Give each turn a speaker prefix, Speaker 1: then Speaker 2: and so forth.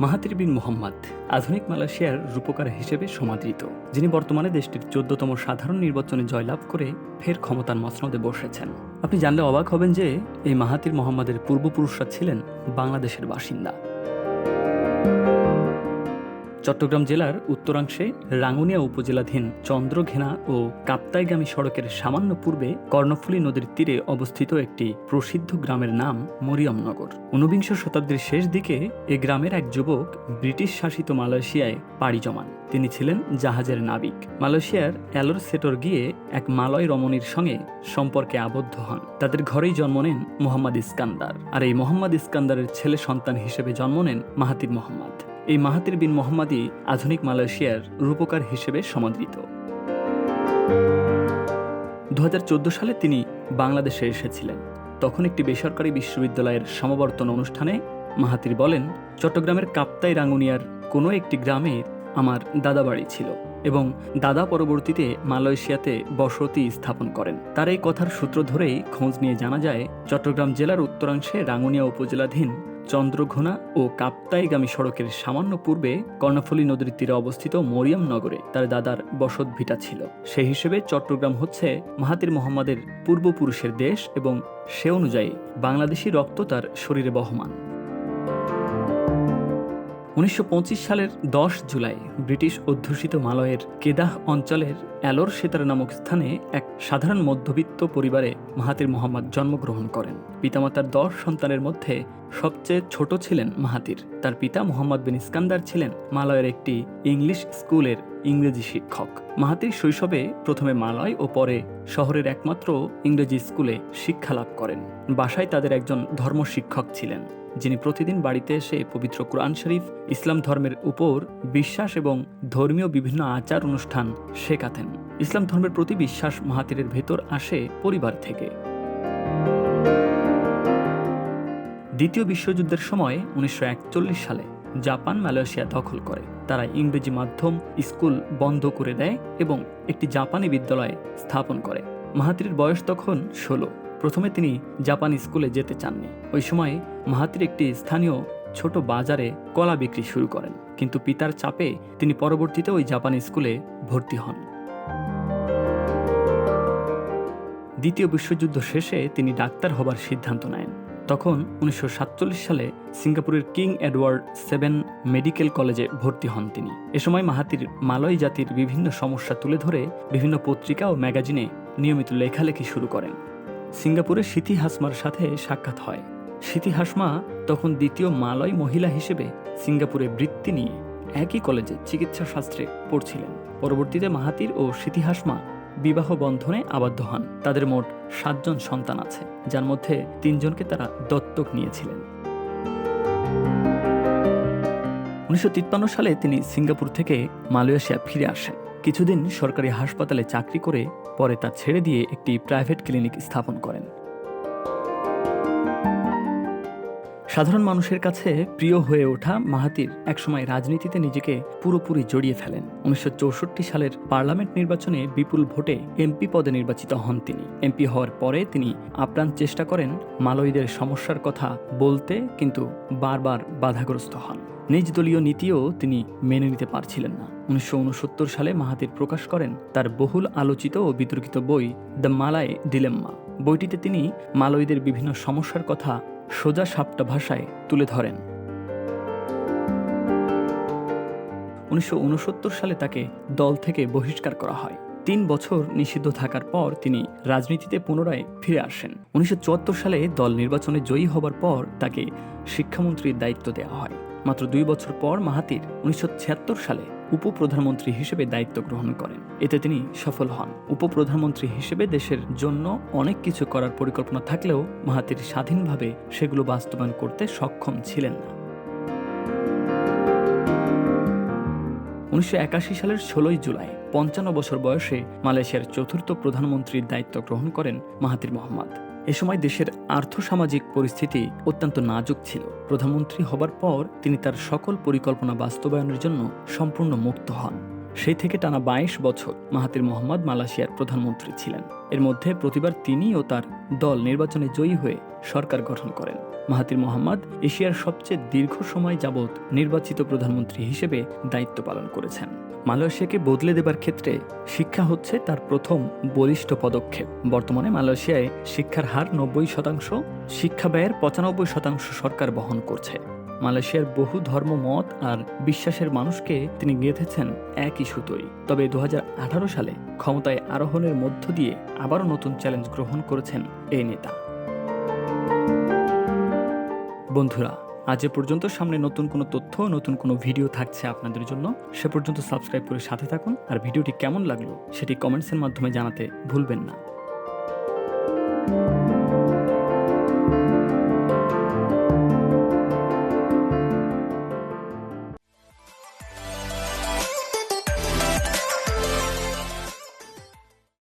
Speaker 1: Mahathir বিন মোহাম্মদ, আধুনিক মালয়েশিয়ার রূপকার হিসেবে সমাদৃত, যিনি বর্তমানে দেশটির চোদ্দতম সাধারণ নির্বাচনে জয়লাভ করে ফের ক্ষমতার মসনদে বসেছেন। আপনি জানলে অবাক হবেন যে এই মাহাতির মোহাম্মদের পূর্বপুরুষরা ছিলেন বাংলাদেশের বাসিন্দা। চট্টগ্রাম জেলার উত্তরাংশে রাঙ্গুনিয়া উপজেলাধীন চন্দ্রঘেনা ও কাপ্তাইগামী সড়কের সামান্য পূর্বে কর্ণফুলী নদীর তীরে অবস্থিত একটি প্রসিদ্ধ গ্রামের নাম মরিয়মনগর। ঊনবিংশ শতাব্দীর শেষ দিকে এ গ্রামের এক যুবক ব্রিটিশ শাসিত মালয়েশিয়ায় পাড়ি জমান। তিনি ছিলেন জাহাজের নাবিক। মালয়েশিয়ার অ্যালোর সেটর গিয়ে এক মালয় রমণীর সঙ্গে সম্পর্কে আবদ্ধ হন। তাদের ঘরেই জন্ম নেন মোহাম্মদ ইস্কান্দার। আর এই মোহাম্মদ ইস্কান্দারের ছেলে সন্তান হিসেবে জন্ম নেন মাহাতির মোহাম্মদ। এই মাহাতির বিন মোহাম্মদই আধুনিক মালয়েশিয়ার রূপকার হিসেবে সমাদৃত। দু হাজার চোদ্দ সালে তিনি বাংলাদেশে এসেছিলেন। তখন একটি বেসরকারি বিশ্ববিদ্যালয়ের সমাবর্তন অনুষ্ঠানে মাহাতির বলেন, চট্টগ্রামের কাপ্তাই রাঙ্গুনিয়ার কোনো একটি গ্রামে আমার দাদা বাড়ি ছিল এবং দাদা পরবর্তীতে মালয়েশিয়াতে বসতি স্থাপন করেন। তার এই কথার সূত্র ধরেই খোঁজ নিয়ে জানা যায়, চট্টগ্রাম জেলার উত্তরাংশে রাঙ্গুনিয়া উপজেলাধীন চন্দ্রঘোনা ও কাপ্তাইগামী সড়কের সামান্য পূর্বে কর্ণফুলী নদীর তীরে অবস্থিত মরিয়াম নগরে তার দাদার বসত ভিটা ছিল। সেই হিসেবে চট্টগ্রাম হচ্ছে মাহাতির মোহাম্মদের পূর্বপুরুষের দেশ এবং সে অনুযায়ী বাংলাদেশি রক্ত তার শরীরে বহমান। উনিশশো পঁচিশ সালের দশ জুলাই ব্রিটিশ অধ্যুষিত মালয়ের কেদাহ অঞ্চলের অ্যালোর সেতার নামক স্থানে এক সাধারণ মধ্যবিত্ত পরিবারে মাহাতির মোহাম্মদ জন্মগ্রহণ করেন। পিতামাতার দশ সন্তানের মধ্যে সবচেয়ে ছোট ছিলেন মাহাতির তার পিতা মোহাম্মদ বিন ইস্কান্দার ছিলেন মালয়ের একটি ইংলিশ স্কুলের ইংরেজি শিক্ষক। মাহাতির শৈশবে প্রথমে মালয় ও পরে শহরের একমাত্র ইংরেজি স্কুলে শিক্ষা লাভ করেন। বাসায় তাদের একজন ধর্ম শিক্ষক ছিলেন। যিনি প্রতিদিন বাড়িতে এসে পবিত্র কোরআন শরীফ, ইসলাম ধর্মের উপর বিশ্বাস এবং ধর্মীয় বিভিন্ন আচার অনুষ্ঠান শেখাতেন। ইসলাম ধর্মের প্রতি বিশ্বাস মাহাতিরের ভেতর আসে পরিবার থেকে। দ্বিতীয় বিশ্বযুদ্ধের সময় উনিশশো একচল্লিশ সালে জাপান, মালয়েশিয়া দখল করে। তারা ইংরেজি মাধ্যম, স্কুল বন্ধ করে দেয় এবং একটি জাপানি বিদ্যালয় স্থাপন করে। মাহাতিরের বয়স তখন ষোলো। প্রথমে তিনি জাপান স্কুলে যেতে চাননি। ওই সময় মাহাতির একটি স্থানীয় ছোট বাজারে কলা বিক্রি শুরু করেন, কিন্তু পিতার চাপে তিনি পরবর্তীতে ওই জাপানি স্কুলে ভর্তি হন। দ্বিতীয় বিশ্বযুদ্ধ শেষে তিনি ডাক্তার হবার সিদ্ধান্ত নেন। তখন উনিশশো সাতচল্লিশ সালে সিঙ্গাপুরের কিং এডওয়ার্ড সেভেন মেডিকেল কলেজে ভর্তি হন তিনি। এ সময় মাহাতির মালয় জাতির বিভিন্ন সমস্যা তুলে ধরে বিভিন্ন পত্রিকা ও ম্যাগাজিনে নিয়মিত লেখালেখি শুরু করেন। সিঙ্গাপুরে সিথি হাসমার সাথে সাক্ষাৎ হয়। সিথি হাসমা তখন দ্বিতীয় মালয় মহিলা হিসেবে সিঙ্গাপুরে বৃত্তি নিয়ে একই কলেজে চিকিৎসা শাস্ত্রে পড়ছিলেন। পরবর্তীতে মাহাতির ও সিথি হাসমা বিবাহ বন্ধনে আবদ্ধ হন। তাদের মোট সাতজন সন্তান আছে, যার মধ্যে তিনজনকে তারা দত্তক নিয়েছিলেন। উনিশশো তিপ্পান্ন সালে তিনি সিঙ্গাপুর থেকে মালয়েশিয়া ফিরে আসেন। কিছুদিন সরকারি হাসপাতালে চাকরি করে পরে তা ছেড়ে দিয়ে একটি প্রাইভেট ক্লিনিক স্থাপন করেন। সাধারণ মানুষের কাছে প্রিয় হয়ে ওঠা মাহাতির একসময় রাজনীতিতে নিজেকে পুরোপুরি জড়িয়ে ফেলেন। উনিশশো চৌষট্টি সালের পার্লামেন্ট নির্বাচনে বিপুল ভোটে এমপি পদে নির্বাচিত হন তিনি। এমপি হওয়ার পরে তিনি আপ্রাণ চেষ্টা করেন মালয়ীদের সমস্যার কথা বলতে কিন্তু বারবার বাধাগ্রস্ত হন। নিজ দলীয় নীতিও তিনি মেনে নিতে পারছিলেন না। উনিশশো ঊনসত্তর সালে মাহাতির প্রকাশ করেন তার বহুল আলোচিত ও বিতর্কিত বই দ্য মালায় ডিলেম্মা। বইটিতে তিনি মালয়ীদের বিভিন্ন সমস্যার কথা সোজা সাপটা ভাষায় তুলে ধরেন। উনিশশো উনসত্তর সালে তাকে দল থেকে বহিষ্কার করা হয়। তিন বছর নিষিদ্ধ থাকার পর তিনি রাজনীতিতে পুনরায় ফিরে আসেন। উনিশশো চুয়াত্তর সালে দল নির্বাচনে জয়ী হবার পর তাকে শিক্ষামন্ত্রীর দায়িত্ব দেওয়া হয়। মাত্র দুই বছর পর মাহাতির উনিশশো ছিয়াত্তর সালে উপপ্রধানমন্ত্রী হিসেবে দায়িত্ব গ্রহণ করেন। এতে তিনি সফল হন। উপপ্রধানমন্ত্রী হিসেবে দেশের জন্য অনেক কিছু করার পরিকল্পনা থাকলেও মাহাতির স্বাধীনভাবে সেগুলো বাস্তবায়ন করতে সক্ষম ছিলেন না। উনিশশো একাশি সালের ষোলোই জুলাই, পঞ্চান্ন বছর বয়সে মালয়েশিয়ার চতুর্থ প্রধানমন্ত্রীর দায়িত্ব গ্রহণ করেন মাহাতির মোহাম্মদ। এ সময় দেশের আর্থসামাজিক পরিস্থিতি অত্যন্ত নাজুক ছিল। প্রধানমন্ত্রী হবার পর তিনি তার সকল পরিকল্পনা বাস্তবায়নের জন্য সম্পূর্ণ মুক্ত হন। সেই থেকে টানা বাইশ বছর মাহাতির মোহাম্মদ মালয়েশিয়ার প্রধানমন্ত্রী ছিলেন। এর মধ্যে প্রতিবার তিনি ও তার দল নির্বাচনে জয়ী হয়ে সরকার গঠন করেন। মাহাতির মোহাম্মদ এশিয়ার সবচেয়ে দীর্ঘ সময় যাবৎ নির্বাচিত প্রধানমন্ত্রী হিসেবে দায়িত্ব পালন করেছেন। মালয়েশিয়াকে বদলে দেবার ক্ষেত্রে শিক্ষা হচ্ছে তার প্রথম বলিষ্ঠ পদক্ষেপ। বর্তমানে মালয়েশিয়ায় শিক্ষার হার নব্বই শতাংশ, শিক্ষা ব্যয়ের পঁচানব্বই শতাংশ সরকার বহন করছে। মালয়েশিয়ার বহু ধর্ম মত আর বিশ্বাসের মানুষকে তিনি গেঁথেছেন একই সুতোই তবে দু হাজার আঠারো সালে ক্ষমতায় আরোহণের মধ্য দিয়ে আবারও নতুন চ্যালেঞ্জ গ্রহণ করেছেন এই নেতা। বন্ধুরা, আজ এ পর্যন্ত সামনে নতুন কোনো তথ্য, নতুন কোনো ভিডিও থাকছে আপনাদের জন্য। সে পর্যন্ত সাবস্ক্রাইব করে সাথে থাকুন আর ভিডিওটি কেমন লাগল সেটি কমেন্টসের মাধ্যমে জানাতে ভুলবেন না।